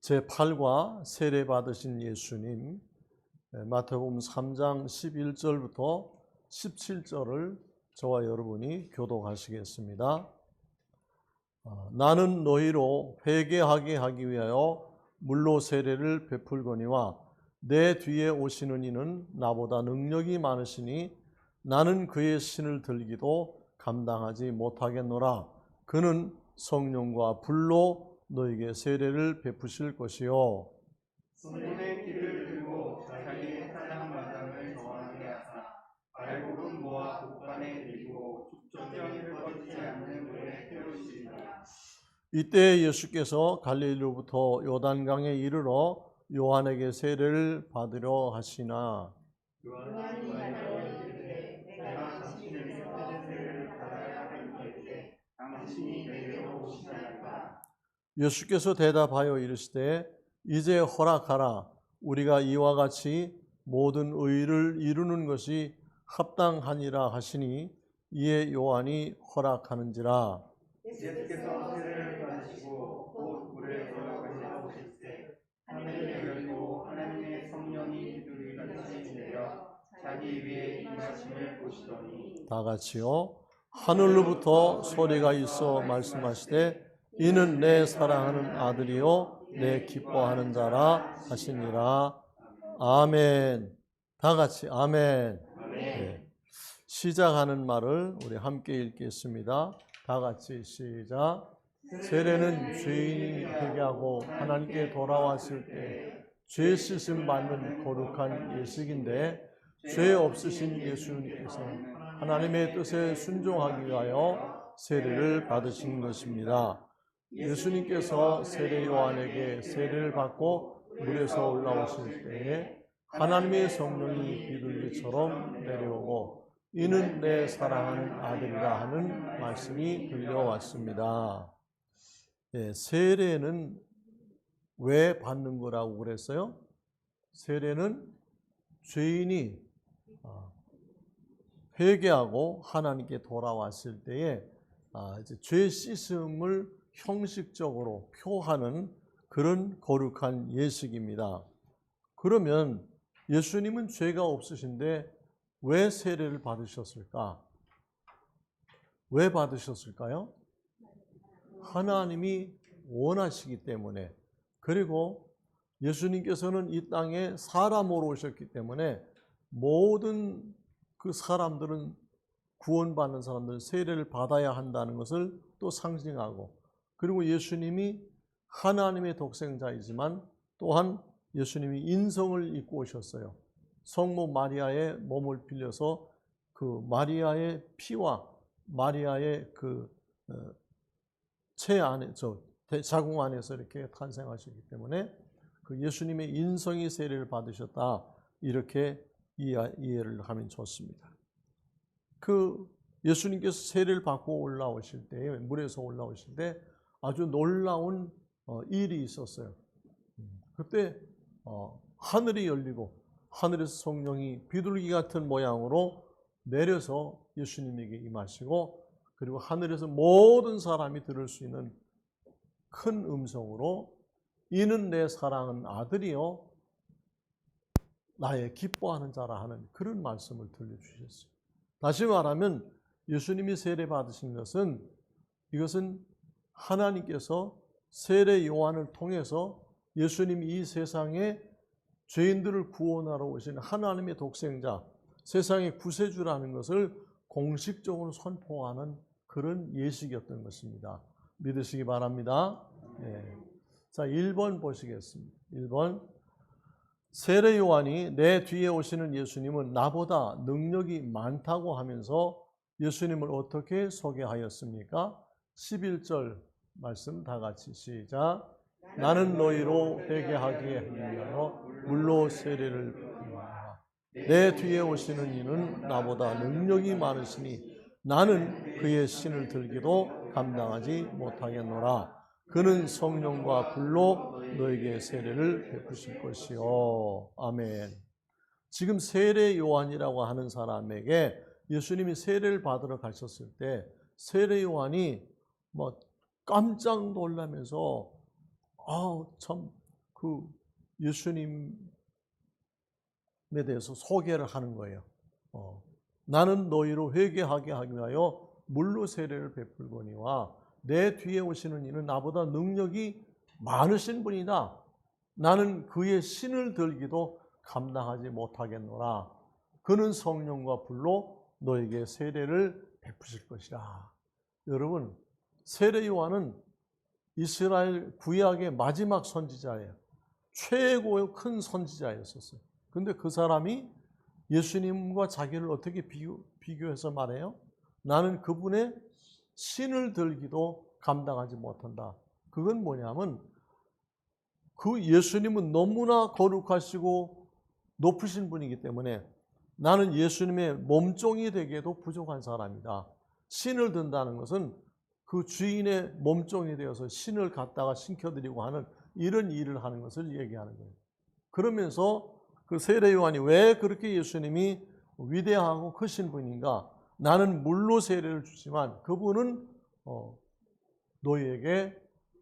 제8과 세례 받으신 예수님 예, 마태복음 3장 11절부터 17절을 저와 여러분이 교독하시겠습니다. 아, 나는 너희로 회개하게 하기 위하여 물로 세례를 베풀거니와 내 뒤에 오시는 이는 나보다 능력이 많으시니 나는 그의 신을 들기도 감당하지 못하겠노라. 그는 성령과 불로 너에게 세례를 베푸실 것이요. 손에 길을 들고 자기의 사장 마당을 정하게 하사 발굽은 모아 북간에 들고 족정이를 꺼지지 않는 물에 태우시리라. 이때 예수께서 갈릴리로부터 요단강에 이르러 요한에게 세례를 받으려 하시나 요한이 내가 당신에게서 세례를 받아야 하리이때 당신이 내게로 오시나이까 예수께서 대답하여 이르시되 이제 허락하라. 우리가 이와 같이 모든 의를 이루는 것이 합당하니라 하시니 이에 요한이 허락하는지라. 예수께서 세례를 받으시고 곧 물에 들어가시다 오실 때 하늘이 열리고 하나님의 성령이 비둘기같이 내려 자기 위에 임하심을 보시더니 다 같이요. 하늘로부터 소리가 있어 말씀하시되 이는 내 사랑하는 아들이요 내 기뻐하는 자라 하시니라. 아멘. 다 같이 아멘. 네. 시작하는 말을 우리 함께 읽겠습니다. 다 같이 시작. 세례는 죄인이 회개하고 하나님께 돌아왔을 때 죄 씻음 받는 거룩한 예식인데 죄 없으신 예수님께서는 하나님의 뜻에 순종하기 위하여 세례를 받으신 것입니다. 예수님께서 세례 요한에게 세례를 받고 물에서 올라오실 때에 하나님의 성령이 비둘기처럼 내려오고 이는 내 사랑하는 아들이라 하는 말씀이 들려왔습니다. 예, 세례는 왜 받는 거라고 그랬어요? 세례는 죄인이 아, 회개하고 하나님께 돌아왔을 때에 아, 죄 씻음을 형식적으로 표하는 그런 거룩한 예식입니다. 그러면 예수님은 죄가 없으신데 왜 세례를 받으셨을까? 왜 받으셨을까요? 하나님이 원하시기 때문에 그리고 예수님께서는 이 땅에 사람으로 오셨기 때문에 모든 그 사람들은 구원받는 사람들은 세례를 받아야 한다는 것을 또 상징하고 그리고 예수님이 하나님의 독생자이지만 또한 예수님이 인성을 입고 오셨어요. 성모 마리아의 몸을 빌려서 그 마리아의 피와 마리아의 그체 안에 저 자궁 안에서 이렇게 탄생하셨기 때문에 그 예수님의 인성이 세례를 받으셨다 이렇게 이해를 하면 좋습니다. 그 예수님께서 세례를 받고 올라오실 때 물에서 올라오실 때 아주 놀라운 어, 일이 있었어요. 음, 그때 어, 하늘이 열리고 하늘에서 성령이 비둘기 같은 모양으로 내려서 예수님에게 임하시고 그리고 하늘에서 모든 사람이 들을 수 있는 큰 음성으로 이는 내 사랑은 아들이요 나의 기뻐하는 자라 하는 그런 말씀을 들려주셨어요. 다시 말하면 예수님이 세례 받으신 것은 이것은 하나님께서 세례 요한을 통해서 예수님이 이 세상에 죄인들을 구원하러 오신 하나님의 독생자, 세상의 구세주라는 것을 공식적으로 선포하는 그런 예식이었던 것입니다. 믿으시기 바랍니다. 네. 자, 1번 보시겠습니다. 1번. 세례 요한이 내 뒤에 오시는 예수님은 나보다 능력이 많다고 하면서 예수님을 어떻게 소개하였습니까? 11절 말씀 다 같이 시작. 나는 너희로 회개하게 위하여 물로 세례를 받으라. 내 뒤에 오시는 이는 나보다 능력이 많으시니 나는 그의 신을 들기도 감당하지 못하겠노라. 그는 성령과 불로 너에게 세례를 베푸실 것이요. 아멘. 지금 세례 요한이라고 하는 사람에게 예수님이 세례를 받으러 가셨을 때 세례 요한이 뭐 깜짝 놀라면서 아참 그 예수님에 대해서 소개를 하는 거예요. 어, 나는 너희로 회개하게 하기 위하여 물로 세례를 베풀거니와 내 뒤에 오시는 이는 나보다 능력이 많으신 분이다. 나는 그의 신을 들기도 감당하지 못하겠노라. 그는 성령과 불로 너에게 세례를 베푸실 것이라. 여러분, 세례 요한은 이스라엘 구약의 마지막 선지자예요. 최고의 큰 선지자였었어요. 근데 그 사람이 예수님과 자기를 어떻게 비교, 비교해서 말해요? 나는 그분의 신을 들기도 감당하지 못한다. 그건 뭐냐면 그 예수님은 너무나 거룩하시고 높으신 분이기 때문에 나는 예수님의 몸종이 되기에도 부족한 사람이다. 신을 든다는 것은 그 주인의 몸종이 되어서 신을 갖다가 신켜드리고 하는 이런 일을 하는 것을 얘기하는 거예요. 그러면서 그 세례 요한이 왜 그렇게 예수님이 위대하고 크신 분인가? 나는 물로 세례를 주지만 그분은 어, 너희에게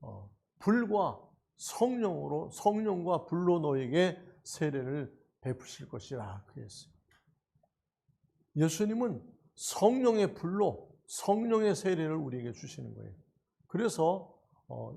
어, 불과 성령으로 성령과 불로 너에게 세례를 베푸실 것이라 그랬어요. 예수님은 성령의 불로 성령의 세례를 우리에게 주시는 거예요. 그래서 어,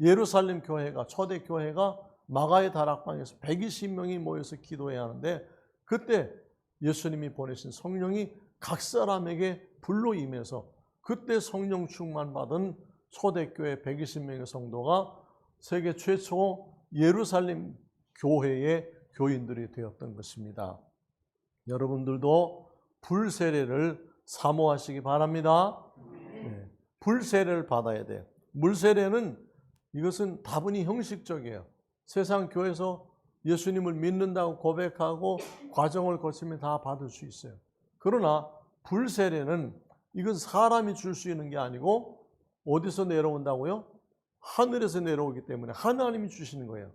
예루살렘 교회가 초대 교회가 마가의 다락방에서 120명이 모여서 기도해야 하는데 그때 예수님이 보내신 성령이 각 사람에게 불로 임해서 그때 성령 충만 받은 초대교회 120명의 성도가 세계 최초 예루살렘 교회의 교인들이 되었던 것입니다. 여러분들도 불세례를 사모하시기 바랍니다. 네. 불세례를 받아야 돼요. 물세례는 이것은 다분히 형식적이에요. 세상 교회에서 예수님을 믿는다고 고백하고 과정을 거치면 다 받을 수 있어요. 그러나 불세례는 이건 사람이 줄 수 있는 게 아니고 어디서 내려온다고요? 하늘에서 내려오기 때문에 하나님이 주시는 거예요.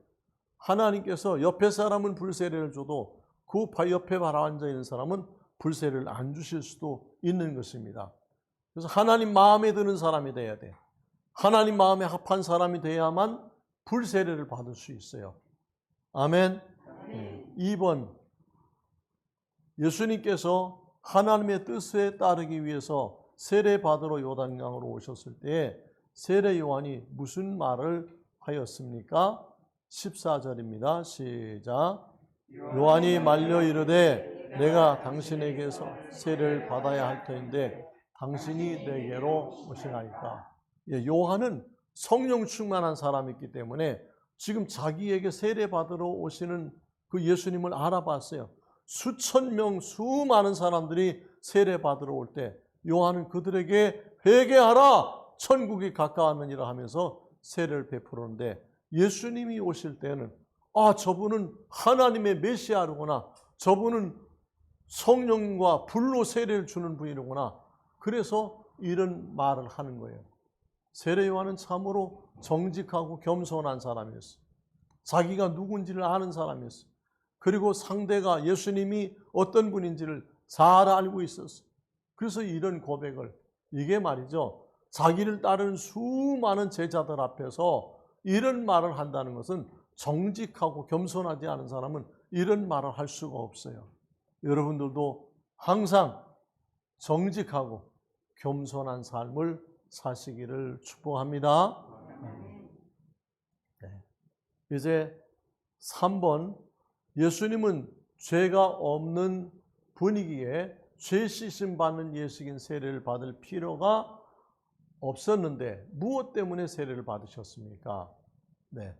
하나님께서 옆에 사람은 불세례를 줘도 그 옆에 바라 앉아 있는 사람은 불세례를 안 주실 수도 있는 것입니다. 그래서 하나님 마음에 드는 사람이 돼야 돼. 하나님 마음에 합한 사람이 돼야만 불세례를 받을 수 있어요. 아멘. 네. 2번 예수님께서 하나님의 뜻에 따르기 위해서 세례 받으러 요단강으로 오셨을 때 세례 요한이 무슨 말을 하였습니까? 14절입니다. 시작. 요한이 말려 이르되 내가 당신에게서 세례를 받아야 할 터인데 당신이 내게로 오시나이까. 예, 요한은 성령 충만한 사람이기 때문에 지금 자기에게 세례 받으러 오시는 그 예수님을 알아봤어요. 수천 명, 수많은 사람들이 세례 받으러 올 때 요한은 그들에게 회개하라! 천국이 가까웠느니라 하면서 세례를 베풀었는데 예수님이 오실 때는 아, 저분은 하나님의 메시아로구나. 저분은 성령과 불로 세례를 주는 분이로구나. 그래서 이런 말을 하는 거예요. 세례 요한은 참으로 정직하고 겸손한 사람이었어요. 자기가 누군지를 아는 사람이었어요. 그리고 상대가 예수님이 어떤 분인지를 잘 알고 있었어요. 그래서 이런 고백을 이게 말이죠. 자기를 따르는 수많은 제자들 앞에서 이런 말을 한다는 것은 정직하고 겸손하지 않은 사람은 이런 말을 할 수가 없어요. 여러분들도 항상 정직하고 겸손한 삶을 사시기를 축복합니다. 네. 이제 3번 예수님은 죄가 없는 분위기에 죄 씻음 받는 예식인 세례를 받을 필요가 없었는데 무엇 때문에 세례를 받으셨습니까? 네.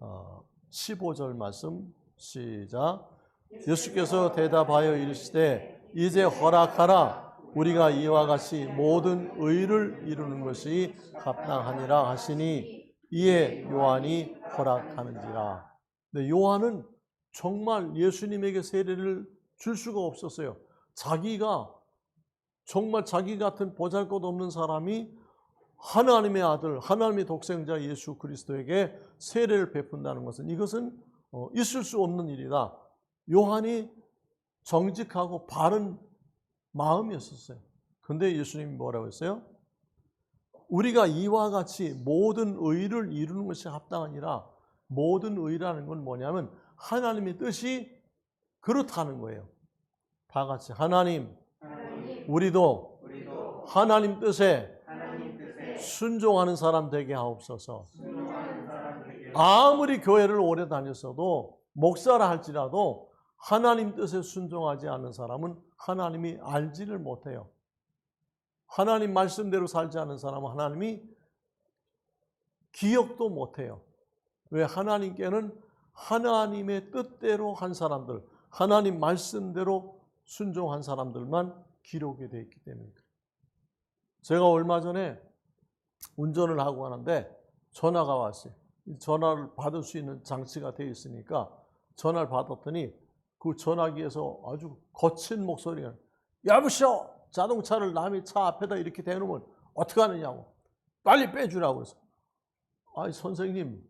어, 15절 말씀 시작. 예수께서 대답하여 이르시되 이제 허락하라 우리가 이와 같이 모든 의를 이루는 것이 합당하니라 하시니 이에 요한이 허락하는지라. 네, 요한은 정말 예수님에게 세례를 줄 수가 없었어요. 자기가 정말 자기 같은 보잘것 없는 사람이 하나님의 아들, 하나님의 독생자 예수 그리스도에게 세례를 베푼다는 것은 이것은 어, 있을 수 없는 일이다. 요한이 정직하고 바른 마음이었었어요. 근데 예수님이 뭐라고 했어요? 우리가 이와 같이 모든 의를 이루는 것이 합당하니라. 모든 의라는 건 뭐냐면 하나님의 뜻이 그렇다는 거예요. 다 같이 하나님, 하나님 우리도 우리도 하나님 뜻에 하나님 뜻에 순종하는 사람 되게 하옵소서. 순종하는 사람 되게 아무리 교회를 오래 다녔어도 목사라 할지라도 하나님 뜻에 순종하지 않는 사람은 하나님이 알지를 못해요. 하나님 말씀대로 살지 않는 사람은 하나님이 기억도 못해요. 왜 하나님께는 하나님의 뜻대로 한 사람들, 하나님 말씀대로 순종한 사람들만 기록이 되어 있기 때문입니다. 제가 얼마 전에 운전을 하고 가는데 전화가 왔어요. 이 전화를 받을 수 있는 장치가 되어 있으니까 전화를 받았더니 그 전화기에서 아주 거친 목소리가 여보시오 자동차를 남의 차 앞에다 이렇게 대놓으면 어떻게 하느냐고. 빨리 빼주라고 해서. 아이 선생님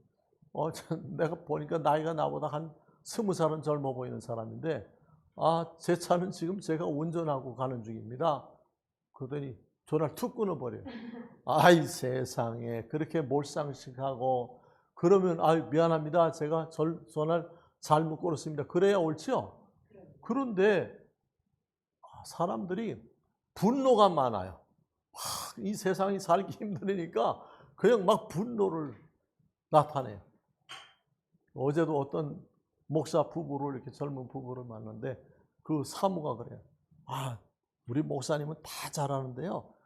어, 참, 내가 보니까 나이가 나보다 한 스무 살은 젊어 보이는 사람인데 아 제 차는 지금 제가 운전하고 가는 중입니다. 그러더니 전화를 툭 끊어버려요 아이 세상에 그렇게 몰상식하고 그러면 아 미안합니다. 제가 절, 전화를 잘못 걸었습니다 그래야 옳죠 그런데 아, 사람들이 분노가 많아요 막이 세상이 살기 힘드니까 그냥 막 분노를 나타내요 어제도 어떤 목사 부부를 이렇게 젊은 부부를 만났는데 그 사무가 그래요 아 우리 목사님은 다 잘하는데요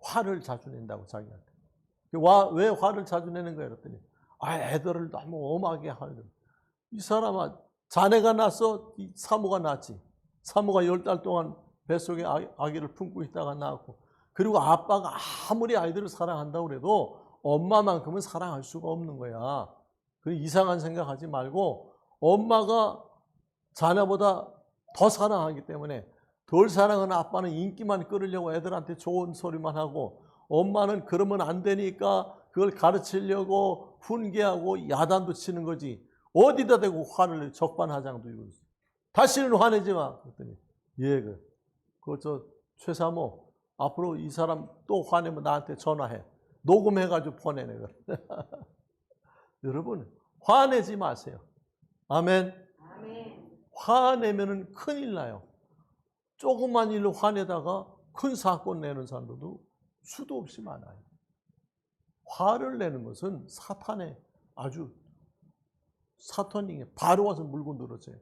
화를 자주 낸다고 자기한테. 와, 왜 화를 자주 내는 거야? 그랬더니, 아, 애들을 너무 엄하게 하는. 이 사람아, 자네가 낳았어? 이 사모가 낳았지. 사모가 열 달 동안 뱃속에 아- 아기를 품고 있다가 낳았고, 그리고 아빠가 아무리 아이들을 사랑한다고 그래도 엄마만큼은 사랑할 수가 없는 거야. 그 이상한 생각하지 말고, 엄마가 자네보다 더 사랑하기 때문에 덜 사랑하는 아빠는 인기만 끌으려고 애들한테 좋은 소리만 하고 엄마는 그러면 안 되니까 그걸 가르치려고 훈계하고 야단도 치는 거지. 어디다 대고 화를 내 적반하장도 있어. 다시는 화내지 마. 그랬더니 예, 그, 그저 최사모 앞으로 이 사람 또 화내면 나한테 전화해. 녹음해가지고 보내네. 여러분 화내지 마세요. 아멘. 아멘. 화내면은 큰일 나요. 조그만 일로 화내다가 큰 사건 내는 사람들도 수도 없이 많아요. 화를 내는 것은 사탄의 아주 사탄이 바로 와서 물고 늘어져요.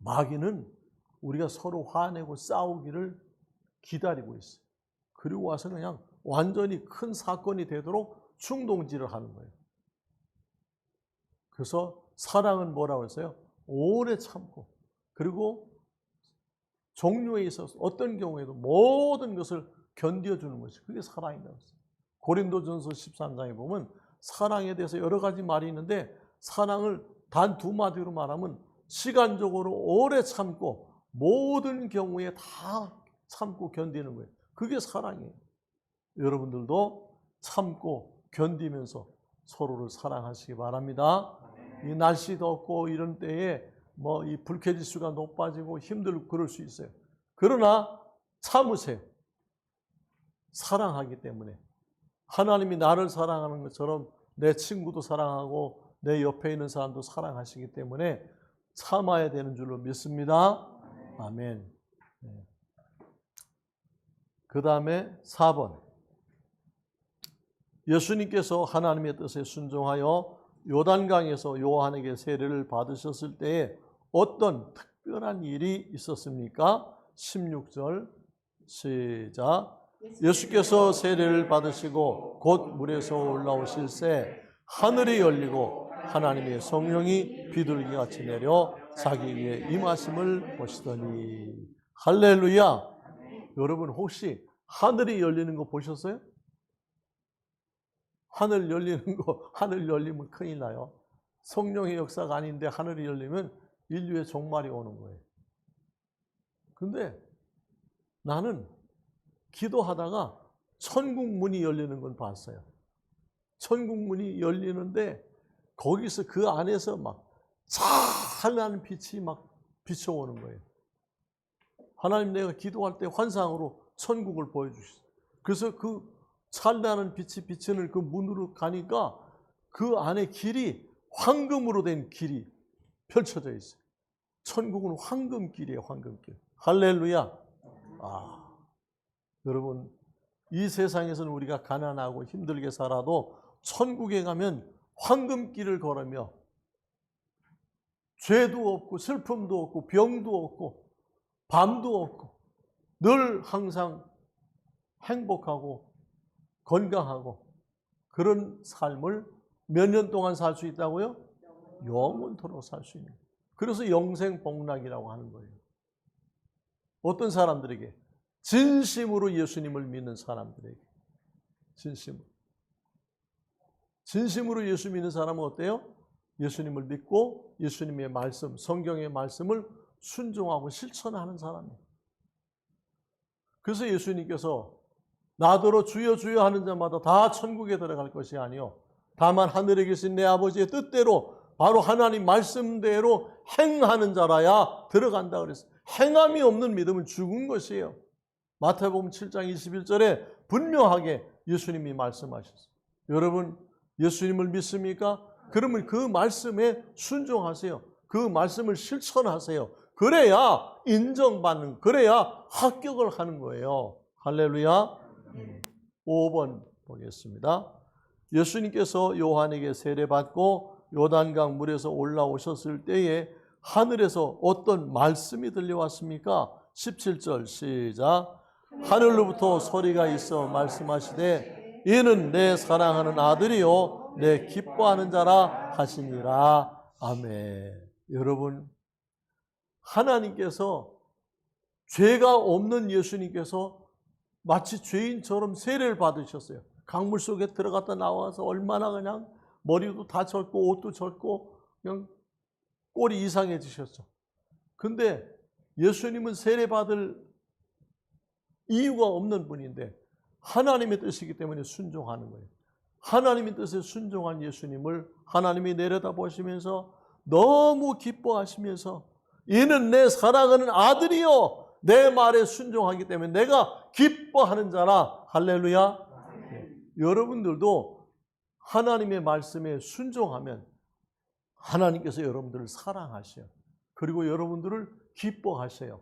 마귀는 우리가 서로 화내고 싸우기를 기다리고 있어요. 그리고 와서 그냥 완전히 큰 사건이 되도록 충동질을 하는 거예요. 그래서 사랑은 뭐라고 했어요? 오래 참고 그리고 종류에 있어서 어떤 경우에도 모든 것을 견뎌주는 것이 그게 사랑이라고 했어요. 고린도전서 13장에 보면 사랑에 대해서 여러 가지 말이 있는데 사랑을 단 두 마디로 말하면 시간적으로 오래 참고 모든 경우에 다 참고 견디는 거예요. 그게 사랑이에요. 여러분들도 참고 견디면서 서로를 사랑하시기 바랍니다. 이 날씨 덥고 이런 때에 뭐 이 불쾌지수가 높아지고 힘들고 그럴 수 있어요. 그러나 참으세요. 사랑하기 때문에 하나님이 나를 사랑하는 것처럼 내 친구도 사랑하고 내 옆에 있는 사람도 사랑하시기 때문에 참아야 되는 줄로 믿습니다. 아멘. 그 다음에 4번. 예수님께서 하나님의 뜻에 순종하여 요단강에서 요한에게 세례를 받으셨을 때에 어떤 특별한 일이 있었습니까? 16절 시작. 예수께서 세례를 받으시고 곧 물에서 올라오실 새 하늘이 열리고 하나님의 성령이 비둘기 같이 내려 자기 위에 임하심을 보시더니 할렐루야. 여러분 혹시 하늘이 열리는 거 보셨어요? 하늘 열리는 거, 하늘 열리면 큰일 나요. 성령의 역사가 아닌데 하늘이 열리면 인류의 종말이 오는 거예요. 근데 나는 기도하다가 천국 문이 열리는 건 봤어요. 천국 문이 열리는데 거기서 그 안에서 막 찬란한 빛이 막 비춰오는 거예요. 하나님 내가 기도할 때 환상으로 천국을 보여주셨어요. 그래서 그 찬란한 빛이 비치는 그 문으로 가니까 그 안에 길이 황금으로 된 길이 펼쳐져 있어요. 천국은 황금길이에요, 황금길. 할렐루야. 아, 여러분, 이 세상에서는 우리가 가난하고 힘들게 살아도 천국에 가면 황금길을 걸으며 죄도 없고 슬픔도 없고 병도 없고 밤도 없고 늘 항상 행복하고 건강하고 그런 삶을 몇 년 동안 살 수 있다고요? 영원토록 살 수 있는. 그래서 영생 복락이라고 하는 거예요. 어떤 사람들에게 진심으로 예수님을 믿는 사람들에게 진심으로 진심으로 예수 믿는 사람은 어때요? 예수님을 믿고 예수님의 말씀, 성경의 말씀을 순종하고 실천하는 사람이에요. 그래서 예수님께서 나더러 주여 주여 하는 자마다 다 천국에 들어갈 것이 아니요 다만 하늘에 계신 내 아버지의 뜻대로 바로 하나님 말씀대로 행하는 자라야 들어간다 그랬어요. 행함이 없는 믿음은 죽은 것이에요. 마태복음 7장 21절에 분명하게 예수님이 말씀하셨어요. 여러분 예수님을 믿습니까? 그러면 그 말씀에 순종하세요. 그 말씀을 실천하세요. 그래야 인정받는, 그래야 합격을 하는 거예요. 할렐루야. 5번 보겠습니다. 예수님께서 요한에게 세례받고 요단강 물에서 올라오셨을 때에 하늘에서 어떤 말씀이 들려왔습니까? 17절 시작. 하늘로부터 소리가 있어 말씀하시되 이는 내 사랑하는 아들이요 내 기뻐하는 자라 하시니라. 아멘. 여러분 하나님께서 죄가 없는 예수님께서 마치 죄인처럼 세례를 받으셨어요. 강물 속에 들어갔다 나와서 얼마나 그냥 머리도 다 젖고 옷도 젖고 그냥 꼴이 이상해지셨죠. 근데 예수님은 세례 받을 이유가 없는 분인데 하나님의 뜻이기 때문에 순종하는 거예요. 하나님의 뜻에 순종한 예수님을 하나님이 내려다 보시면서 너무 기뻐하시면서 이는 내 사랑하는 아들이요 내 말에 순종하기 때문에 내가 기뻐하는 자라 할렐루야. 네. 여러분들도 하나님의 말씀에 순종하면 하나님께서 여러분들을 사랑하셔요. 그리고 여러분들을 기뻐하세요.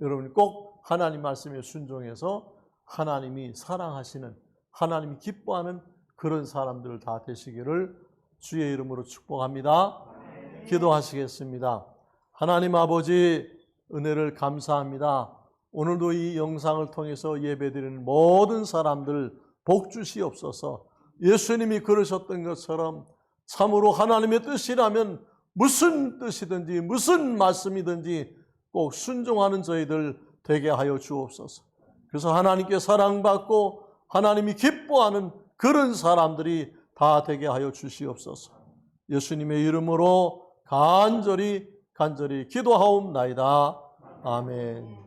여러분 꼭 하나님 말씀에 순종해서 하나님이 사랑하시는 하나님이 기뻐하는 그런 사람들 다 되시기를 주의 이름으로 축복합니다. 기도하시겠습니다. 하나님 아버지 은혜를 감사합니다. 오늘도 이 영상을 통해서 예배드리는 모든 사람들 복 주시옵소서. 예수님이 그러셨던 것처럼 참으로 하나님의 뜻이라면 무슨 뜻이든지 무슨 말씀이든지 꼭 순종하는 저희들 되게 하여 주옵소서. 그래서 하나님께 사랑받고 하나님이 기뻐하는 그런 사람들이 다 되게 하여 주시옵소서. 예수님의 이름으로 간절히 간절히 기도하옵나이다. 아멘.